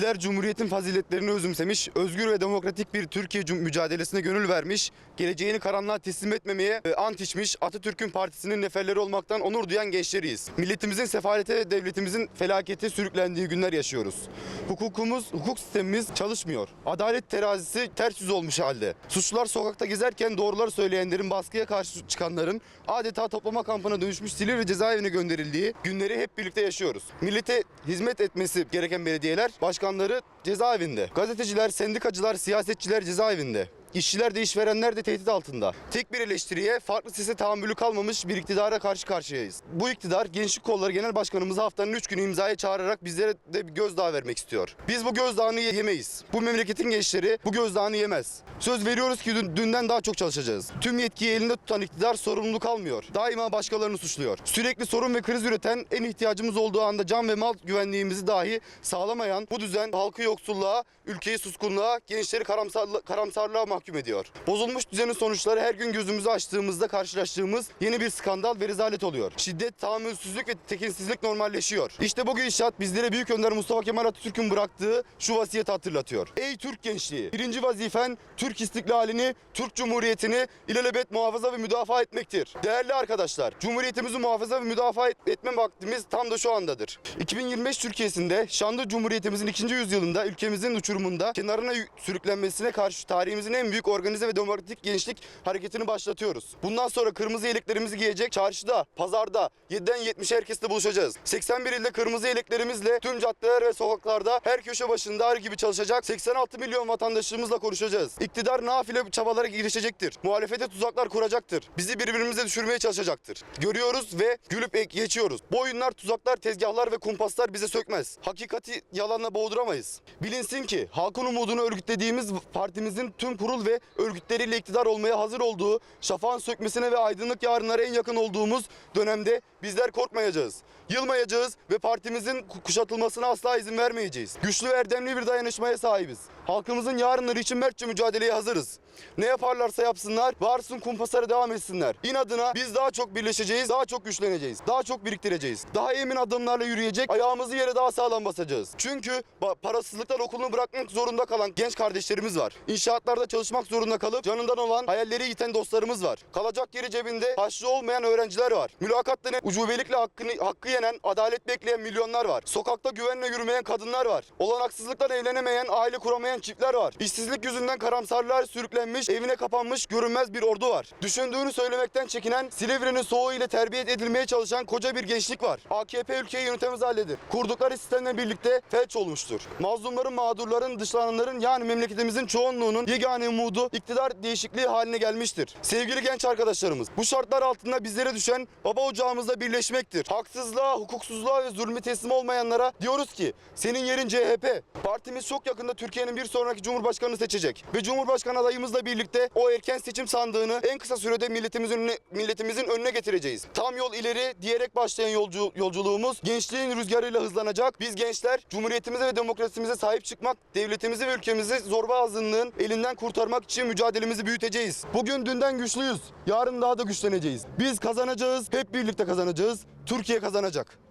Bizler Cumhuriyet'in faziletlerini özümsemiş, özgür ve demokratik bir Türkiye mücadelesine gönül vermiş, geleceğini karanlığa teslim etmemeye e, ant içmiş, Atatürk'ün partisinin neferleri olmaktan onur duyan gençleriyiz. Milletimizin sefalete ve devletimizin felakete sürüklendiği günler yaşıyoruz. Hukukumuz, hukuk sistemimiz çalışmıyor. Adalet terazisi ters yüz olmuş halde. Suçlular sokakta gezerken doğruları söyleyenlerin, baskıya karşı çıkanların adeta toplama kampına dönüşmüş Silivri cezaevine gönderildiği günleri hep birlikte yaşıyoruz. Millete hizmet etmesi gereken belediyeler, başkanları cezaevinde. Gazeteciler, sendikacılar, siyasetçiler cezaevinde. İşçiler de işverenler de tehdit altında. Tek bir eleştiriye farklı sese tahammülü kalmamış bir iktidara karşı karşıyayız. Bu iktidar Gençlik Kolları Genel Başkanımızı haftanın 3 günü imzaya çağırarak bizlere de bir gözdağı vermek istiyor. Biz bu gözdağını yemeyiz. Bu memleketin gençleri bu gözdağını yemez. Söz veriyoruz ki dün- dünden daha çok çalışacağız. Tüm yetkiyi elinde tutan iktidar sorumluluk almıyor. Daima başkalarını suçluyor. Sürekli sorun ve kriz üreten en ihtiyacımız olduğu anda can ve mal güvenliğimizi dahi sağlamayan bu düzen halkı yoksulluğa, ülkeyi suskunluğa, gençleri karamsarlı- karamsarlığa mahkum ediyor. Bozulmuş düzenin sonuçları her gün gözümüzü açtığımızda karşılaştığımız yeni bir skandal ve rezalet oluyor. Şiddet, tahammülsüzlük ve tekinsizlik normalleşiyor. İşte bu gidişat bizlere Büyük Önder Mustafa Kemal Atatürk'ün bıraktığı şu vasiyeti hatırlatıyor. Ey Türk gençliği! Birinci vazifen Türk istiklalini, Türk Cumhuriyeti'ni ilelebet muhafaza ve müdafaa etmektir. Değerli arkadaşlar, Cumhuriyetimizi muhafaza ve müdafaa et- etme vaktimiz tam da şu andadır. 2025 Türkiye'sinde şanlı Cumhuriyetimizin ikinci yüzyılında ülkemizin uçurumunda kenarına sürüklenmesine karşı tarihimizin en büyük organize ve demokratik gençlik hareketini başlatıyoruz. Bundan sonra kırmızı yeleklerimizi giyecek çarşıda, pazarda 7'den 70'e herkesle buluşacağız. 81 ilde kırmızı yeleklerimizle tüm caddeler ve sokaklarda her köşe başında ar gibi çalışacak 86 milyon vatandaşımızla konuşacağız. İktidar nafile çabalara girişecektir. Muhalefete tuzaklar kuracaktır. Bizi birbirimize düşürmeye çalışacaktır. Görüyoruz ve gülüp geçiyoruz. Bu oyunlar, tuzaklar, tezgahlar ve kumpaslar bize sökmez. Hakikati yalanla boğduramayız. Bilinsin ki halkın umudunu örgütlediğimiz partimizin tüm kurul ve örgütleriyle iktidar olmaya hazır olduğu, şafağın sökmesine ve aydınlık yarınlara en yakın olduğumuz dönemde bizler korkmayacağız. Yılmayacağız ve partimizin ku- kuşatılmasına asla izin vermeyeceğiz. Güçlü ve erdemli bir dayanışmaya sahibiz. Halkımızın yarınları için mertçe mücadeleye hazırız. Ne yaparlarsa yapsınlar, varsın kumpaslara devam etsinler. İnadına biz daha çok birleşeceğiz, daha çok güçleneceğiz, daha çok biriktireceğiz. Daha emin adımlarla yürüyecek, ayağımızı yere daha sağlam basacağız. Çünkü parasızlıktan okulunu bırakmak zorunda kalan genç kardeşlerimiz var. İnşaatlarda çalışmak zorunda kalıp canından olan hayalleri yiten dostlarımız var. Kalacak yeri cebinde haçlı olmayan öğrenciler var. Mülakatta ne ucubelikle hakkını, hakkı yenen, adalet bekleyen milyonlar var. Sokakta güvenle yürümeyen kadınlar var. Olanaksızlıktan evlenemeyen, aile kuramayan çiftler var. İşsizlik yüzünden karamsarlar sürüklenmiş, evine kapanmış görünmez bir ordu var. Düşündüğünü söylemekten çekinen, Silivri'nin soğuğu ile terbiye edilmeye çalışan koca bir gençlik var. AKP ülkeyi yönetemez halledir. Kurdukları sistemle birlikte felç olmuştur. Mazlumların, mağdurların, dışlananların yani memleketimizin çoğunluğunun yegane umudu iktidar değişikliği haline gelmiştir. Sevgili genç arkadaşlarımız, bu şartlar altında bizlere düşen baba ocağımızda birleşmektir. Haksızlığa, hukuksuzluğa ve zulmü teslim olmayanlara diyoruz ki senin yerin CHP. Partimiz çok yakında Türkiye'nin bir sonraki Cumhurbaşkanını seçecek. Ve Cumhurbaşkanı adayımızla birlikte o erken seçim sandığını en kısa sürede milletimizin önüne, milletimizin önüne getireceğiz. Tam yol ileri diyerek başlayan yolcu, yolculuğumuz gençliğin rüzgarıyla hızlanacak. Biz gençler Cumhuriyetimize ve demokrasimize sahip çıkmak, devletimizi ve ülkemizi zorba azınlığın elinden kurtarmak için mücadelemizi büyüteceğiz. Bugün dünden güçlüyüz. Yarın daha da güçleneceğiz. Biz kazanacağız. Hep birlikte kazanacağız. Türkiye kazanacak.